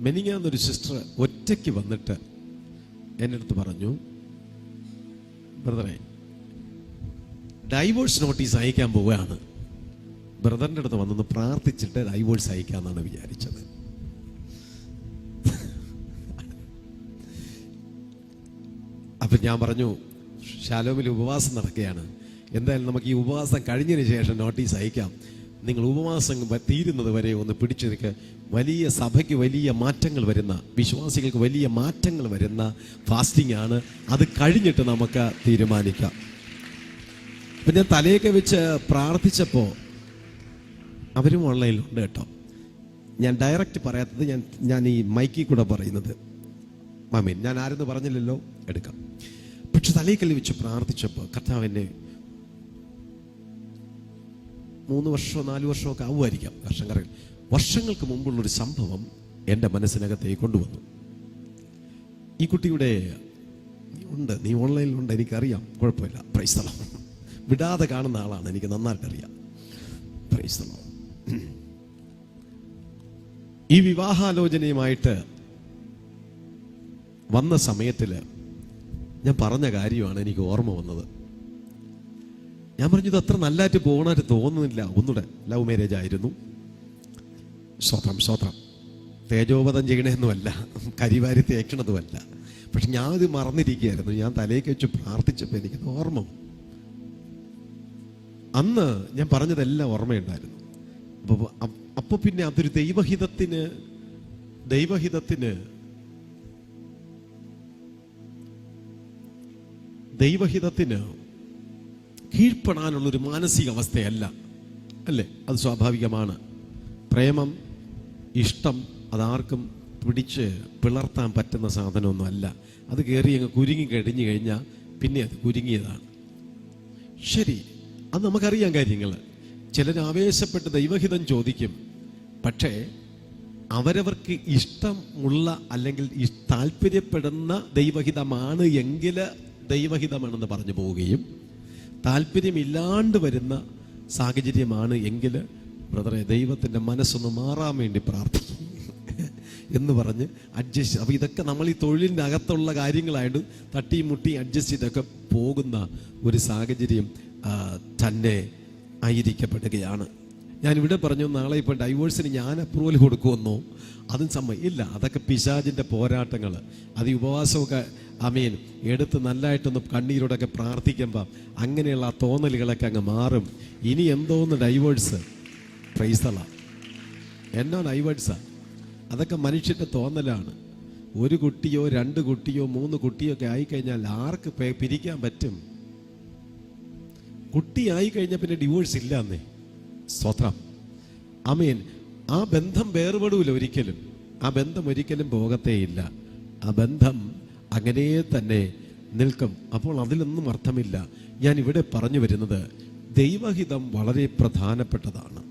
മെനിങ്ങാന്നൊരു sister ഒറ്റയ്ക്ക് വന്നിട്ട് എന്റെ അടുത്ത് പറഞ്ഞു ബ്രദറെ ഡൈവോഴ്സ് നോട്ടീസ് അയക്കാൻ പോവുകയാണ്. ബ്രദറിന്റെ അടുത്ത് വന്നൊന്ന് പ്രാർത്ഥിച്ചിട്ട് ഡൈവോഴ്സ് അയക്കാമെന്നാണ് വിചാരിച്ചത്. അപ്പം ഞാൻ പറഞ്ഞു ശാലോമിൽ ഉപവാസം നടക്കുകയാണ്. എന്തായാലും നമുക്ക് ഈ ഉപവാസം കഴിഞ്ഞതിന് ശേഷം നോട്ടീസ് അയക്കാം. നിങ്ങൾ ഉപവാസം തീരുന്നത് വരെ ഒന്ന് പിടിച്ചു വലിയ സഭയ്ക്ക് വലിയ മാറ്റങ്ങൾ വരുന്ന വിശ്വാസികൾക്ക് വലിയ മാറ്റങ്ങൾ വരുന്ന ഫാസ്റ്റിംഗ് ആണ്. അത് കഴിഞ്ഞിട്ട് നമുക്ക് തീരുമാനിക്കാം. ഞാൻ തലയൊക്കെ വെച്ച് പ്രാർത്ഥിച്ചപ്പോൾ അവരും ഓൺലൈനിലുണ്ട് കേട്ടോ. ഞാൻ ഡയറക്റ്റ് പറയാത്തത് ഞാൻ ഞാൻ ഈ മൈക്കിൽ കൂടെ പറയുന്നത്. മാമീൻ ഞാൻ ആരെന്ന് പറഞ്ഞില്ലല്ലോ? എടുക്കാം. പക്ഷെ തലയിൽ വെച്ച് പ്രാർത്ഥിച്ചപ്പോൾ കർത്താവിനെ മൂന്ന് വർഷമോ നാല് വർഷമോ ഒക്കെ ആവുമായിരിക്കാം വർഷങ്ങളിൽ വർഷങ്ങൾക്ക് മുമ്പുള്ളൊരു സംഭവം എന്റെ മനസ്സിനകത്തേക്ക് കൊണ്ടുവന്നു. ഈ കുട്ടിയുടെ ഉണ്ട്. നീ ഓൺലൈനിലുണ്ട് എനിക്കറിയാം. കുഴപ്പമില്ല. പ്രൈസ്തലം വിടാതെ കാണുന്ന ആളാണ് എനിക്ക് നന്നായിട്ടറിയാം. പ്രൈസ്തലം ഈ വിവാഹാലോചനയുമായിട്ട് വന്ന സമയത്തിൽ ഞാൻ പറഞ്ഞ കാര്യമാണ് എനിക്ക് ഓർമ്മ വന്നത്. ഞാൻ പറഞ്ഞു ഇത് അത്ര നല്ലതായിട്ട് പോകണമായിട്ട് തോന്നുന്നില്ല. ഒന്നുകൂടെ ലവ് മാരേജ് ആയിരുന്നു. സ്വത്രം സ്വത്രം തേജോപതം ചെയ്യണമെന്നുമല്ല കരിവാരി തേക്കണതുമല്ല. പക്ഷെ ഞാൻ ഇത് മറന്നിരിക്കുകയായിരുന്നു. ഞാൻ തലേക്ക് വെച്ച് പ്രാർത്ഥിച്ചപ്പോൾ എനിക്കത് ഓർമ്മ അന്ന് ഞാൻ പറഞ്ഞതെല്ലാം ഓർമ്മയുണ്ടായിരുന്നു. അപ്പോൾ അപ്പോൾ പിന്നെ അതൊരു ദൈവഹിതത്തിന് ദൈവഹിതത്തിന് ദൈവഹിതത്തിന് കീഴ്പ്പെടാനുള്ളൊരു മാനസികാവസ്ഥയല്ല. അല്ലേ? അത് സ്വാഭാവികമാണ്. പ്രേമം ഇഷ്ടം അതാർക്കും പിടിച്ച് പിളർത്താൻ പറ്റുന്ന സാധനമൊന്നുമല്ല. അത് കയറി അങ്ങ് കുരുങ്ങി കഴിഞ്ഞു കഴിഞ്ഞാൽ പിന്നെ അത് കുരുങ്ങിയതാണ്. ശരി അത് നമുക്കറിയാം കാര്യങ്ങൾ ചിലർ ആവേശപ്പെട്ട് ദൈവഹിതം ചോദിക്കും. പക്ഷേ അവരവർക്ക് ഇഷ്ടമുള്ള അല്ലെങ്കിൽ താല്പര്യപ്പെടുന്ന ദൈവഹിതമാണ് എങ്കിൽ ദൈവഹിതമാണെന്ന് പറഞ്ഞു പോവുകയും താല്പര്യമില്ലാണ്ട് വരുന്ന സാഹചര്യമാണ് എങ്കിൽ ബ്രദറെ ദൈവത്തിന്റെ മനസ്സൊന്ന് മാറാൻ വേണ്ടി പ്രാർത്ഥിക്കും എന്ന് പറഞ്ഞ് അഡ്ജസ്റ്റ് അപ്പോൾ ഇതൊക്കെ നമ്മൾ ഈ തൊഴിലിന്റെ അകത്തുള്ള കാര്യങ്ങളായിട്ട് തട്ടിയും മുട്ടിയും അഡ്ജസ്റ്റ് ചെയ്തൊക്കെ പോകുന്ന ഒരു സാഹചര്യം തന്നെ ആയിരിക്കപ്പെടുകയാണ്. ഞാൻ ഇവിടെ പറഞ്ഞു നാളെ ഇപ്പോൾ ഡൈവോഴ്സിന് ഞാൻ അപ്രൂവൽ കൊടുക്കുമെന്നോ? അതും സമ്മതി ഇല്ല അതൊക്കെ പിശാജിന്റെ പോരാട്ടങ്ങൾ. അത് ഉപവാസമൊക്കെ അമീൻ എടുത്ത് നല്ലതായിട്ടൊന്ന് കണ്ണീരോടൊക്കെ പ്രാർത്ഥിക്കുമ്പോൾ അങ്ങനെയുള്ള ആ തോന്നലുകളൊക്കെ അങ്ങ് മാറും. ഇനി എന്തോന്ന് ഡൈവേഴ്സ് പ്രൈസള എന്നോ ഡൈവേഴ്സാ അതൊക്കെ മനുഷ്യന്റെ തോന്നലാണ്. ഒരു കുട്ടിയോ രണ്ട് കുട്ടിയോ മൂന്ന് കുട്ടിയോ ഒക്കെ ആയിക്കഴിഞ്ഞാൽ ആർക്ക് പിരിക്കാൻ പറ്റും? കുട്ടി ആയിക്കഴിഞ്ഞാൽ പിന്നെ ഡിവോഴ്സ് ഇല്ല എന്നേ സ്വത്രം. അമീൻ ആ ബന്ധം വേർപെടൂല ഒരിക്കലും. ആ ബന്ധം ഒരിക്കലും പോകത്തേയില്ല. ആ ബന്ധം അങ്ങനെ തന്നെ നിൽക്കും. അപ്പോൾ അതിലൊന്നും അർത്ഥമില്ല. ഞാൻ ഇവിടെ പറഞ്ഞു വരുന്നത് ദൈവഹിതം വളരെ പ്രധാനപ്പെട്ടതാണ്.